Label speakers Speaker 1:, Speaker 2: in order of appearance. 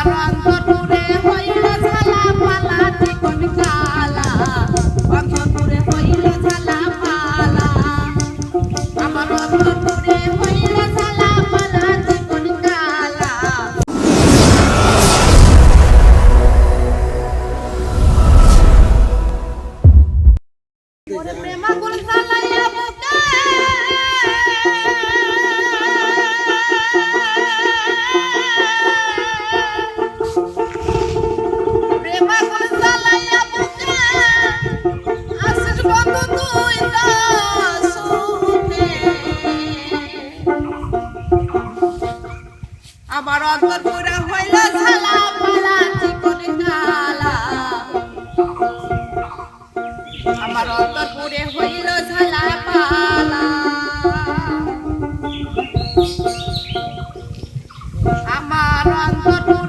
Speaker 1: আমার আমার অন্তর অন্তরপুরে হইল ঝালা পালা আমার অন্তরপুরে